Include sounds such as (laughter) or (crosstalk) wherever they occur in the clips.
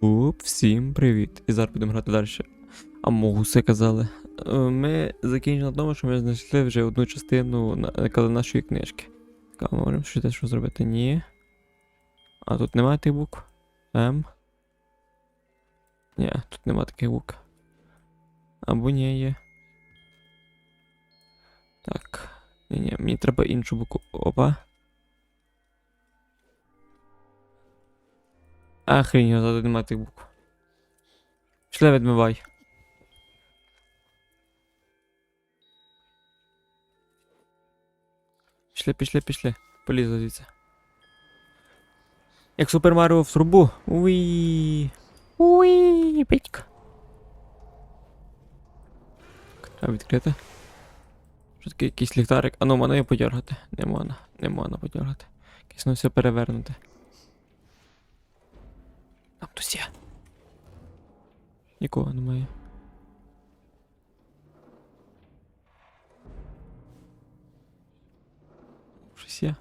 Оп, всім привіт. І зараз будемо грати далі. А могуси казали. Е, Ми закінчили на тому, що ми знайшли вже одну частину на- нашої книжки. Так, ми можемо щось що зробити? Ні. А тут немає тих букв? М. Ні, тут нема таких букв. Або ні є. Так. Ні, ні, мені треба іншу букву. Опа. Охренеть, тут нема тих букв. Пішли відмивай. Пішли, пішли, пішли. Полізли звідси. Як Супер Маріо в трубу. Уї. Уї, петька. Треба відкрити. Що таке якийсь ліхтарик? А ну, можна його подергати. Не можна, не можна подергати. Якесь ну все перевернуте. Там хтось є. Нікого немає. Щось є.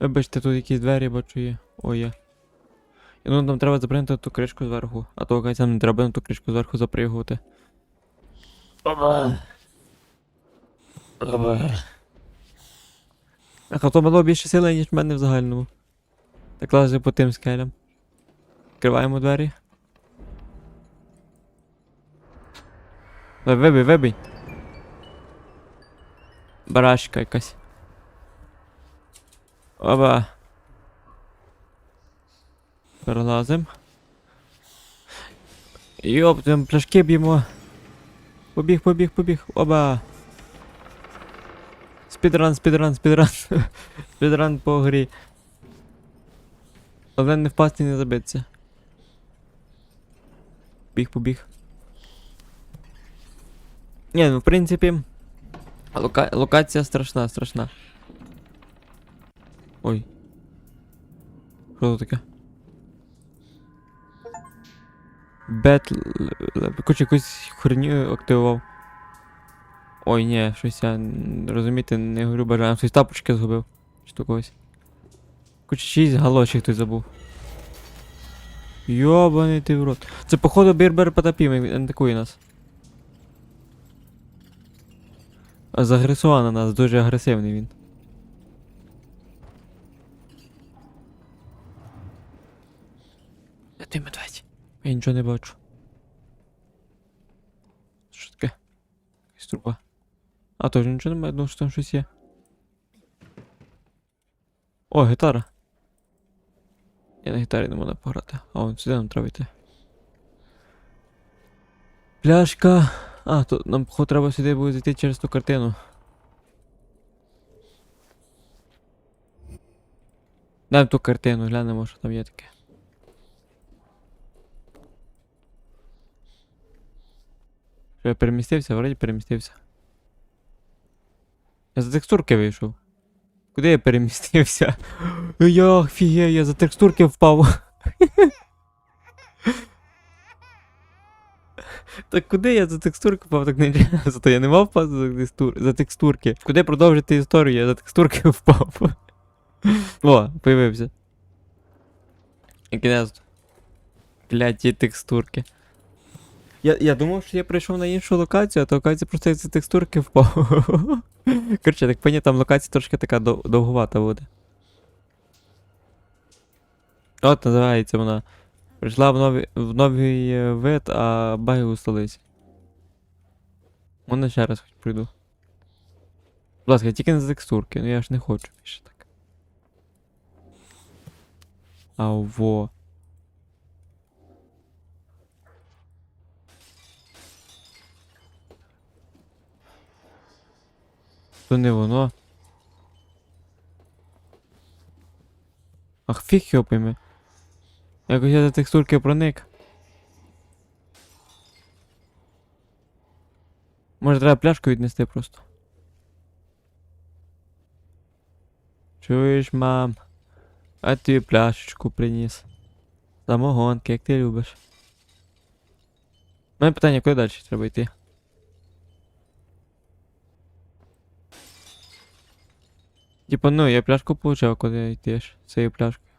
Вибачте, тут якісь двері бачу є. О, є. І ну нам треба запринути ту кришку зверху, а то якась не треба на ту кришку зверху запригувати. Оба. А то мало більше сили, ніж в мене в загальному. Так лазив по тим скелям. Відкриваємо двері. Вибий, вибий. Барашка якась. Оба. Перелазим. Йоп, там пляшки б'ємо. Побіг, побіг, побіг. Оба. Спідран, спідран, спідран. (laughs) спідран по грі. Головне не впасти і не забитися. Біг, побіг. Ні, ну в принципі. Лока... Локація страшна, страшна. Ой. Що це таке? Бет... Короче, якусь херню активував. Ой, ні, щось я розумієте, не говорю бажаю. Щось тапочки згубив. Чи то когось. Короче, шість галочок хтось забув. Йобаний ти в рот. Це походу Бірбер Потапім, він атакує нас. А Загресував на нас, дуже агресивний він. Де ти медведь? Я нічого не бачу. Що таке? Якась труба. А, теж нічого немає, думав, що там щось є. О, гітара. Я на гітарі не можу пограти. А вон сюди нам треба йти. Пляшка. А, то нам походу треба сюди буде зайти через ту картину. Дай ту картину, глянемо, що там є таке. Що я перемістився? Вроді перемістився. Я за текстурки вийшов. Куди я перемістився? (gasps) Я офігею, я за текстурки впав. (laughs) Так куди я за текстурки впав, так не (laughs) Зато я не мав впасти за, текстур... за текстурки. Куди продовжити історію? Я за текстурки (laughs) впав. О, появився. І кінець. Кляті текстурки. Я, я думав, що я прийшов на іншу локацію, а то локація просто за текстурки впав. (laughs) Коротше, так поняв, там локація трошки така дов- довгувата буде. От називається вона. Прийшла в новий, в новий е, вид, а баги усталися. Можна ще раз хоч прийду. Будь ласка, тільки не за текстурки, ну я ж не хочу більше так. А во. То не воно. Ах, фіг його пойме. Якось я за текстурки проник. Може треба пляшку віднести просто. Чуєш, мам? А ти пляшечку приніс. Самогонки, як ти любиш. У питання, куди далі треба йти? Типа, ну, я пляшку получав, коли йдеш цією пляшкою.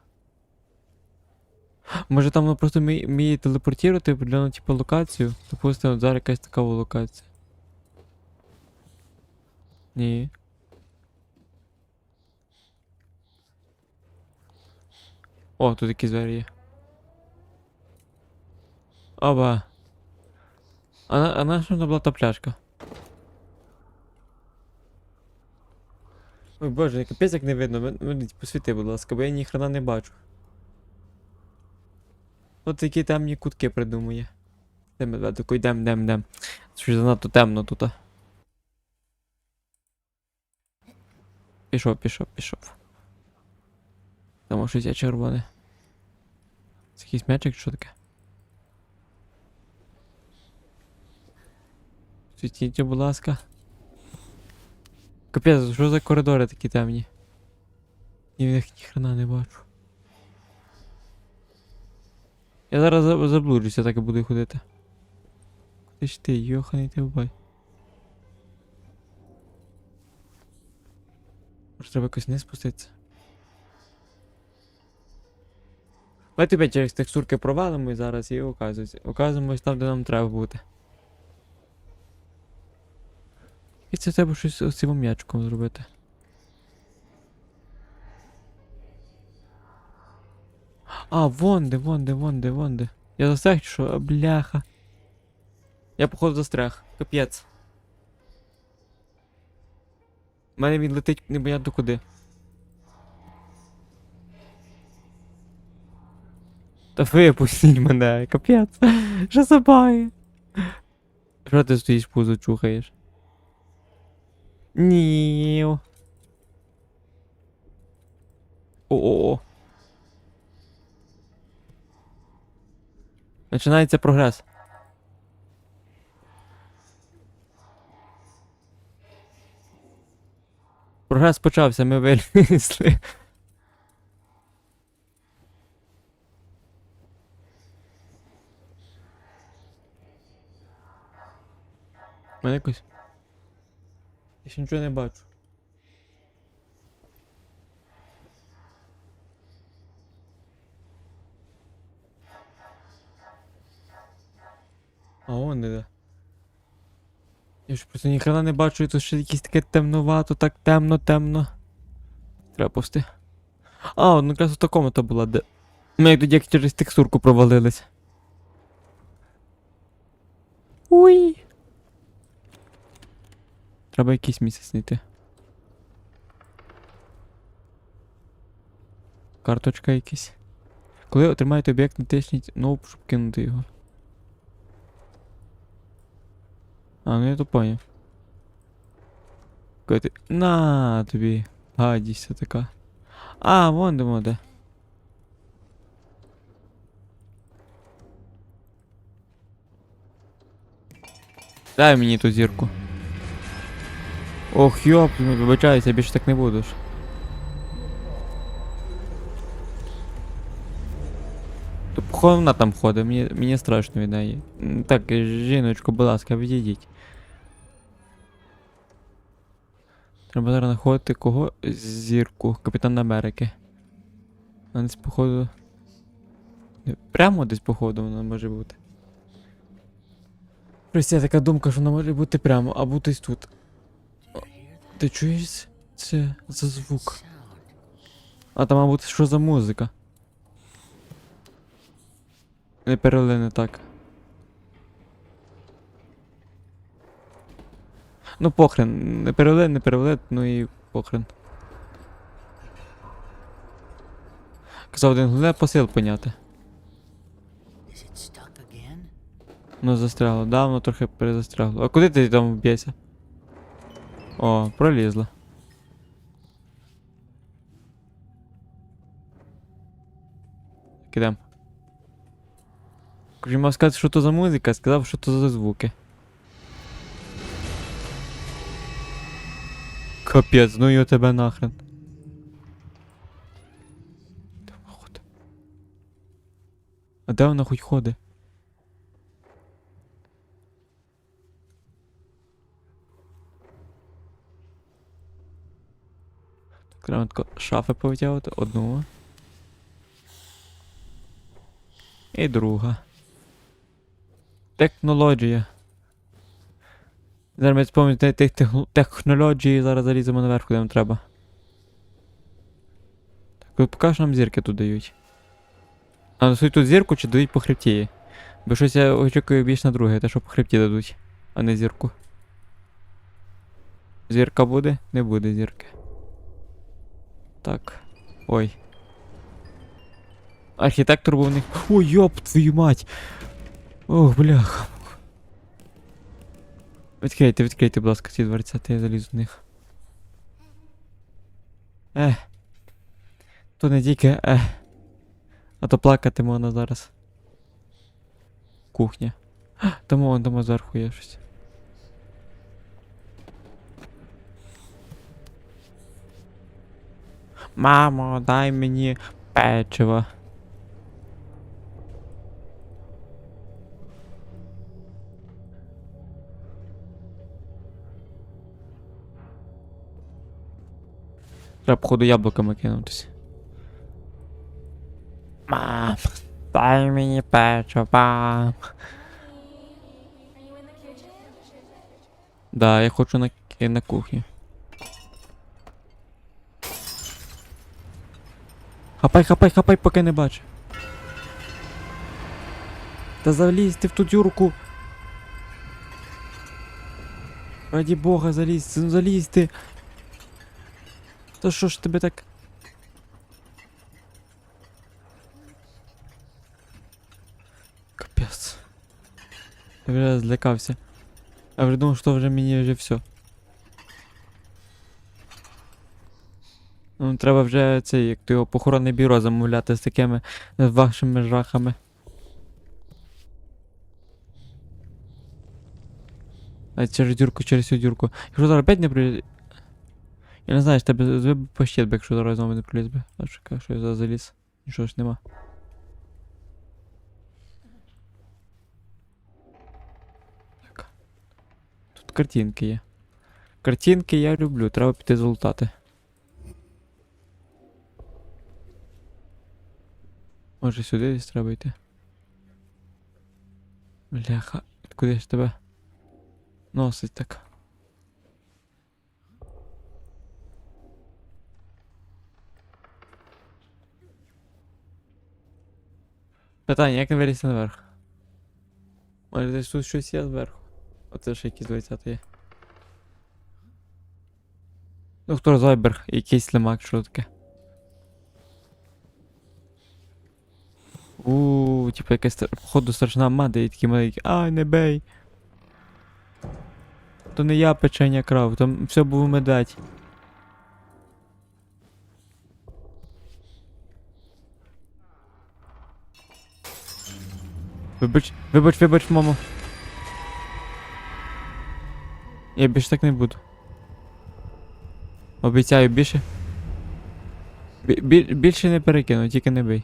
Може там воно просто вміє телепортувати определену типу локацію? Допустимо, зараз якась така локація. Ні. О, тут якісь двері є. Оба. А а на що вона була та пляшка? Ой боже, капець як не видно. Посвіти, будь ласка, бо я ні хрена не бачу. От такі темні кутки придумує. Де медведику, йдем, йдем, йдем. Щось занадто темно тут. Пішов, пішов, пішов. Там щось є червоне. Це якийсь м'ячик, чи що таке? Світіть, будь ласка. Капець, що за коридори такі темні? Я в них ніхрена не бачу. Я зараз заблуджуся, так і буду ходити. Куди ж ти, йоханий ти вбай. Може треба якось не спуститися. Ми тебе через текстурки провалимо і зараз і. Оказуємось там, де нам треба бути. І це треба щось з цим м'ячиком зробити. А, вон де, вон де, вон де, вон де. Я застряг чи що? Бляха. Я походу застряг. Капець. У мене він летить непонятно куди. Та випустіть мене, капець. Що за баги? Що ти стоїш пузо чухаєш? Ні. О-о-о. Починається прогрес. Прогрес почався, ми вилізли. Мене якось. Я ще нічого не бачу. А он де. Я ж просто ніхрена не бачу, і тут ще якесь таке темнувато, так темно, темно. Треба пусти. А, ну якраз у такому то була, де. Ми як тоді як через текстурку провалились. Уй. Треба якийсь місяць знайти. Карточка якась. Коли отримаєте об'єкт, натисніть Nope, щоб кинути його. А, ну я то поняв. Коли ти... На тобі. Гадість така. А, вон де моде. Дай мені ту зірку. Ох, йоп, ну, вибачаюся, більше так не. То походу вона там ходить, мені, мені страшно від неї. Так, жіночко, будь ласка, відійдіть. Треба зараз знаходити кого? Зірку, Капітан Америки. Вона десь походу. Прямо десь походу вона може бути. Просто є така думка, що вона може бути прямо, або десь тут. Ти чуєш це за звук? А там, мабуть, що за музика? Не перелине так. Ну похрен, не перелин, не перелин, ну і похрен. Казав один головне посил поняти. Ну застряло, да, воно трохи перезастрягло. А куди ти там вб'єшся? О, пролізла. Кидем. Кажу, мав сказати, що то за музика, сказав, що то за звуки. Капець, ну його тебе нахрен. А де вона хоч ходить? Тако шафи повитягувати. Одну. І друга. Технологія. Зараз ми спомнити тих технологій, зараз заліземо наверх, куди нам треба. Так, поки що нам зірки тут дають. А несуть тут зірку чи дають по хребті? Бо щось я очікую більш на друге, те, що по хребті дадуть, а не зірку. Зірка буде? Не буде зірки. Так. Ой. Архітектор був них. Ой, йоп, твою мать! Ох, бляха. Відкрийте, відкрийте, будь ласка, ці дверця, я залізу в них. Ех. То не тільки ех. А то плакати можна зараз. Кухня. Тому вон там зверху є щось. Мамо, дай мені печиво. Треба, походу, яблуками кинутися. Мам, дай мені печиво, мам. Да, я хочу на, на кухні. Хапай, хапай, хапай, поки не бачу. Та залізьте в ту тюрку. Раді Бога, залізь, ну залізьте. Та що ж тебе так. Капець. Я вже злякався. Я вже думав, що вже мені вже все. Ну, треба вже цей, як то його похоронне бюро замовляти з такими з вашими жахами. А через дюрку, через цю дюрку. Якщо зараз опять не при... Я не знаю, що тебе звив по щит, би, якщо зараз знову не приліз би. А чекай, що я зараз заліз. Нічого ж нема. Так. Тут картинки є. Картинки я люблю, треба піти золотати. Може сюди десь треба йти. Бляха, куди ж тебе носить так? Питання, як не вилізти наверх? Може десь тут щось є зверху? Оце ж якісь 20 є. Доктор Зойберг, якийсь лимак, що таке. У, типа якась походу страшна мада і такі маленькі. Ай, не бей. То не я печення крав, там все був медать. Вибач, вибач, вибач, мамо. Я більше так не буду. Обіцяю більше. Бі- бі- більше не перекину, тільки не бий.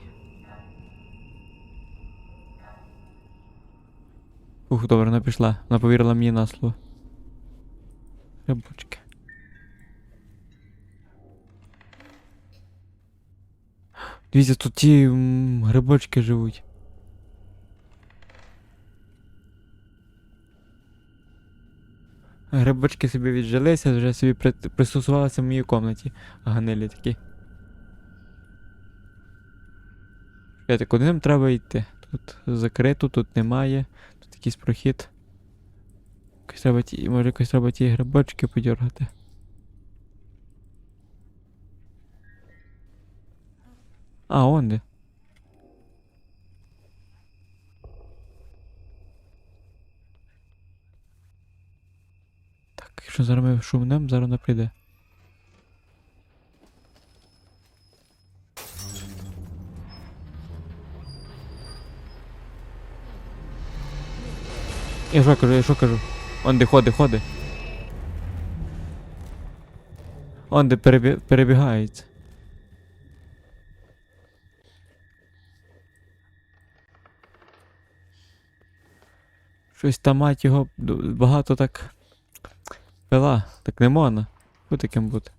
Ух, добре, вона пішла. Вона повірила мені на слово. Грибочки. Дивіться, тут ті грибочки живуть. Грибочки собі віджилися, вже собі при... пристосувалися в моїй комнаті. Ганелі такі. Чекайте, куди нам треба йти? Тут закрито, тут немає. Якийсь прохід. Якось треба ті, може якось треба ті грибочки подергати. А, он де. Так, якщо зараз ми шумнем, зараз вона прийде. Я що кажу, я що кажу? Он де ходи, ходи. Он де перебі... перебігається. Щось там мать його багато так пила. Так не можна. Хто таким бути?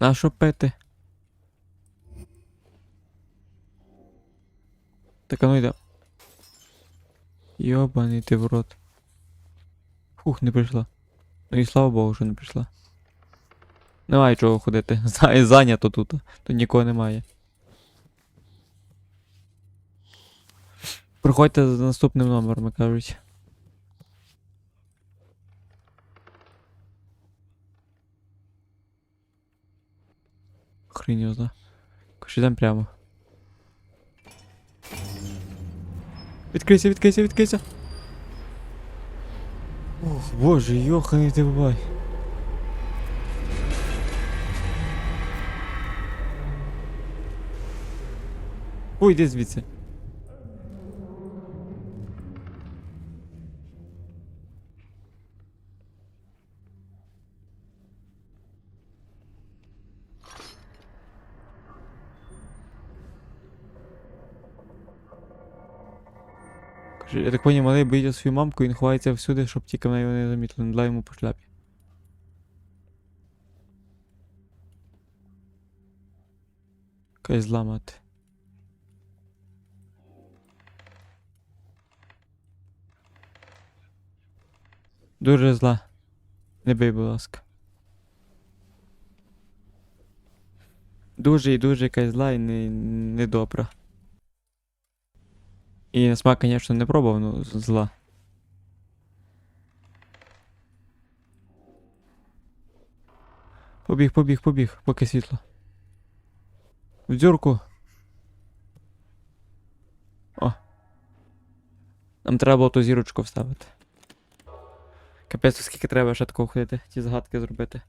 На що пити? Так а ну йде. Йобаний ти в рот. Фух, не прийшла. Ну і слава Богу, що не прийшла. Немає чого ходити. (laughs) За- Зайнято тут. Тут нікого немає. Приходьте за наступним номером, кажуть. Хрінь його зна. Короче, йдемо прямо. Відкрийся, відкрийся, відкрийся. Ох, боже, йоханий ти бабай. Ой, йди звідси. Я так поняв, малий боїться свою мамку, він ховається всюди, щоб тільки вона його не замітила, не дала йому по шляпі. Якась зла мати. Дуже зла. Не бий, будь ласка. Дуже і дуже якась зла і не, недобра. І на смак, звісно, не пробував, ну зла. Побіг, побіг, побіг, поки світло. В дзюрку. О. Нам треба було ту зірочку вставити. Капець, скільки треба ще такого ходити, ті загадки зробити.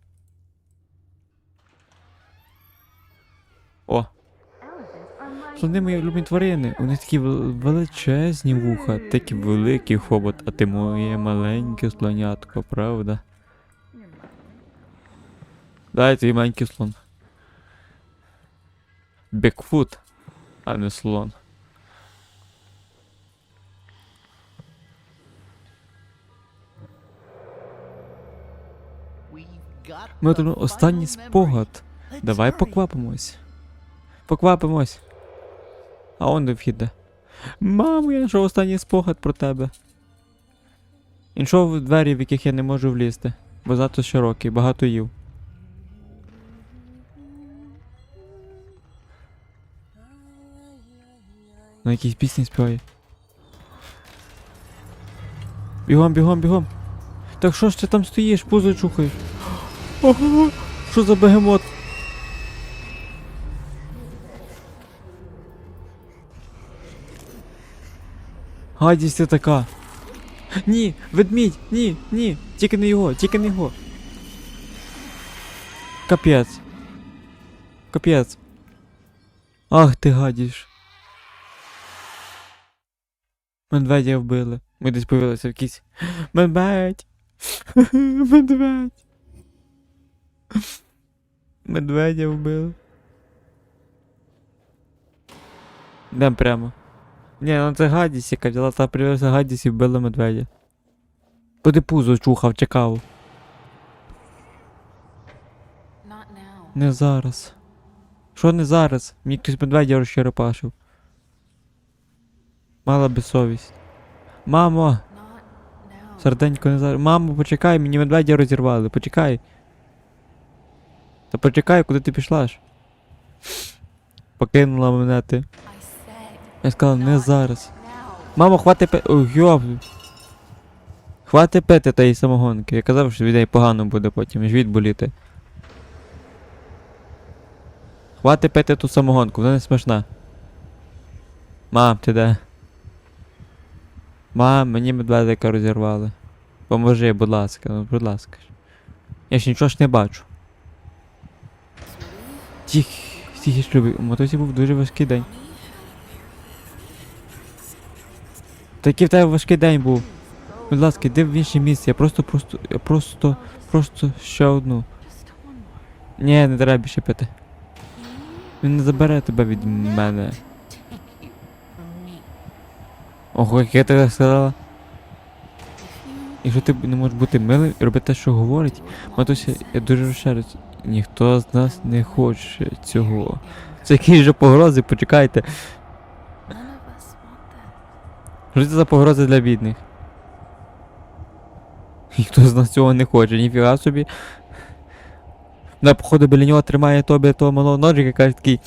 О, вони мої улюблені тварини. Вони такі величезні вуха, такі великий хобот, а ти моє маленьке слонятко, правда? Дай твій маленький слон. Бекфут, а не слон. Ми тут останній спогад. Давай поквапимось. Поквапимось. А он де вхід. Мамо, я знайшов останній спогад про тебе. Іншов двері, в яких я не можу влізти, бо занадто широкий, багато їв. На якійсь пісні співає. Бігом, бігом, бігом. Так що ж ти там стоїш, пузо чухаєш? Ого, що за бегемот? Гадість ти така. Ні, ведмідь, ні, ні, тільки не його, тільки не його. Капець. Капець. Ах ти гадіш. Медведя вбили. Ми десь появилися в якийсь. Медведь. (laughs) Медведь. Медведя вбили. Йдем прямо. Ні, ну це гадість, яка взяла та привезла гадість і вбила медведя. Буде пузо чухав, чекав. Не зараз. Що не зараз? Мені хтось медведя розчерепашив. Мала би совість. Мамо! Серденько не зараз. Мамо, почекай, мені медведя розірвали, почекай. Та почекай, куди ти пішла ж? Покинула мене ти. Я сказала, не зараз. Мамо, хвати пити. Ой. Хвати пити тієї самогонки. Я казав, що неї погано буде потім, живіт боліти. Хвати пити ту самогонку, вона не смачна. Мам, ти де? Мам, мені медведика розірвали. Поможи, будь ласка, ну будь ласка. Я ж нічого ж не бачу. Тих, тихі шлюби. У мотоці був дуже важкий день. Такий в тебе важкий день був. Будь ласка, йди в інше місце. Я просто, просто, я просто, просто ще одну. Ні, не треба більше пити. Він не забере тебе від мене. Ого, як я тебе сказала. Якщо ти не можеш бути милим і робити те, що говорить, матуся, я дуже розшарююсь. ніхто з нас не хоче цього. Це які же погрози, почекайте. Що це за погрози для бідних? Ніхто з нас цього не хоче, ніфіга собі. На походу біля нього тримає тобі того малого ножика, каже такий.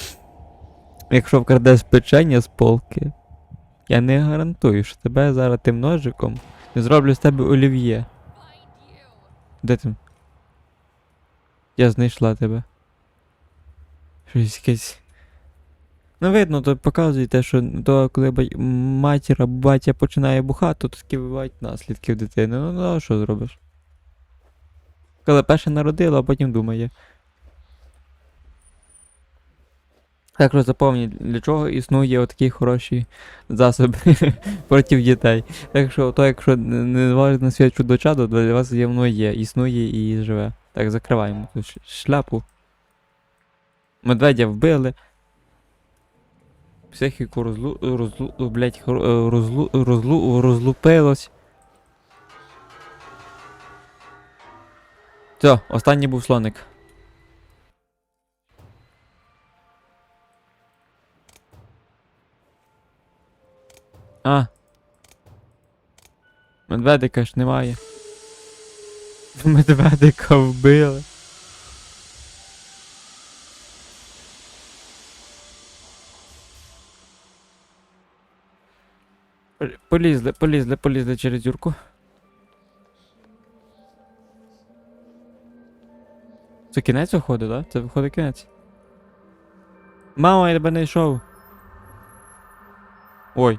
Якщо вкрадеш печення з полки, я не гарантую, що тебе зараз тим ножиком не зроблю з тебе олів'є. Де ти? Я знайшла тебе. Щось якесь. Ну, видно, то показує те, що то, коли матір або батя починає бухати, то такі бувають наслідки в дитини. Ну, ну а що зробиш? Коли перше народила, а потім думає. Так що запам'ятайте, для чого існує отакі хороші засоби (laughs) проти дітей. Так що, то якщо не- валить на світ чудо-чадо, для вас є воно є, існує і живе. Так, закриваємо шляпу. Медведя вбили. Психіку розлу... розлу... блять, розлу... розлу... розлупилось. Все, останній був слоник. А. Медведика ж немає. Медведика вбили. Полізли, полізли, полізли через юрку. Це кінець виходить? Да? Це виходить кінець. Мама, я тебе не йшов. Ой.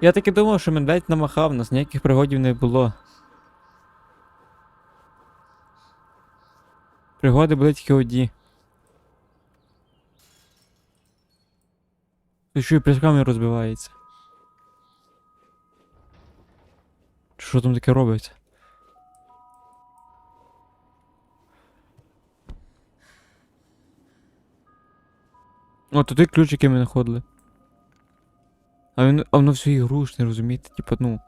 Я таки думав, що медведь намахав, нас ніяких пригодів не було. Пригоди були тільки одні. Ти що і пляшками розбивається. Що там таке робиться? О, туди ключики ми знаходили. А він, а воно все ігрушне, розумієте? Типа, ну.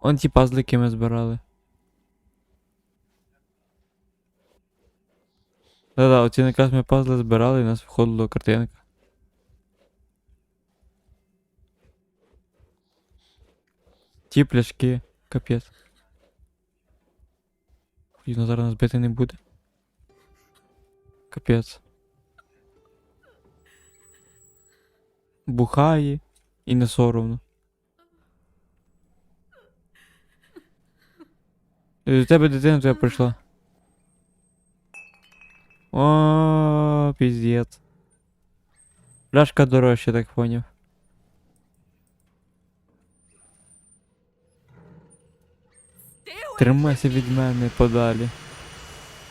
Он ті пазли, які ми збирали. Да-да, оці якраз ми пазли збирали і нас виходила картинка. Ті пляшки, капець. Він зараз нас бити не буде. Капець. Бухає і не соромно. Е, До тебе дитина твоя прийшла. О, піздець. Пляшка дорожча, так поняв. Тримайся від мене подалі.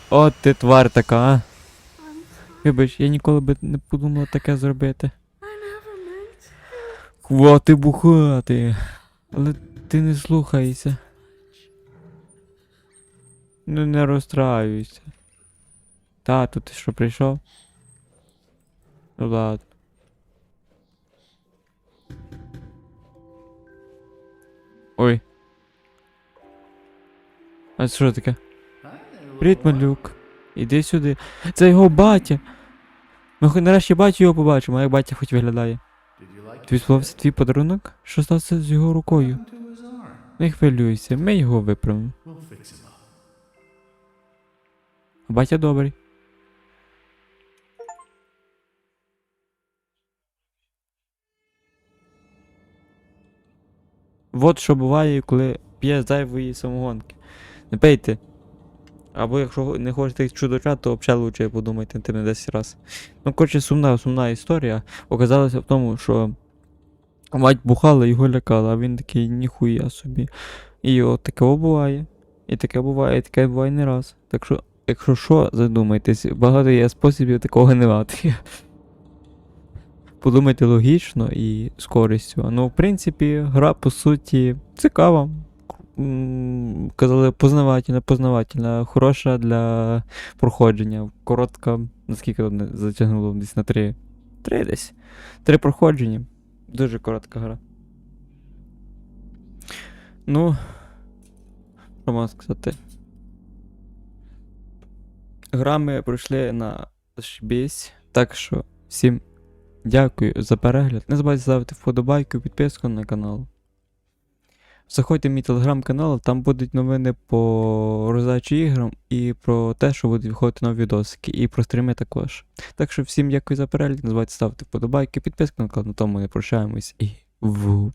От ти твар така, а. Вибач, я ніколи би не подумала таке зробити. Хвати бухати. Але ти не слухайся. Ну не розстраюйся. Тату, ти що прийшов? Ну ладно. Ой. А це що таке? Привіт, малюк. Іди сюди. Це його батя. Ми хоч нарешті батю його побачимо, а як батя хоч виглядає. Тобі сподобався твій подарунок? Що сталося з його рукою? Не хвилюйся, ми його виправимо. Батя добрий. Вот що буває, коли п'є зайвої самогонки. Не пейте. Або якщо не хочете чудочат, то взагалі лучше подумайте тим 10 раз. Ну, коротше, сумна, сумна історія. Оказалося в тому, що мать бухала, його лякала, а він такий ніхуя собі. І от таке буває. І таке буває, і таке буває не раз. Так що, якщо що, задумайтесь, багато є способів такого не мати. Подумайте логічно і з користю. Ну, в принципі, гра по суті цікава. Казали, познавательна, познавательна, хороша для проходження. Коротка, наскільки затягнуло десь на три. Три десь. Три проходження. Дуже коротка гра. Ну. Що можна сказати? Гра ми пройшли на зашибісь. Так що всім дякую за перегляд. Не забувайте ставити вподобайку, підписку на канал. Заходьте в мій телеграм-канал, там будуть новини по роздачі іграм і про те, що будуть виходити нові відосики, і про стріми також. Так що всім дякую за перегляд, не забувайте ставити вподобайки, підписку на канал, на тому не прощаємось і вуп.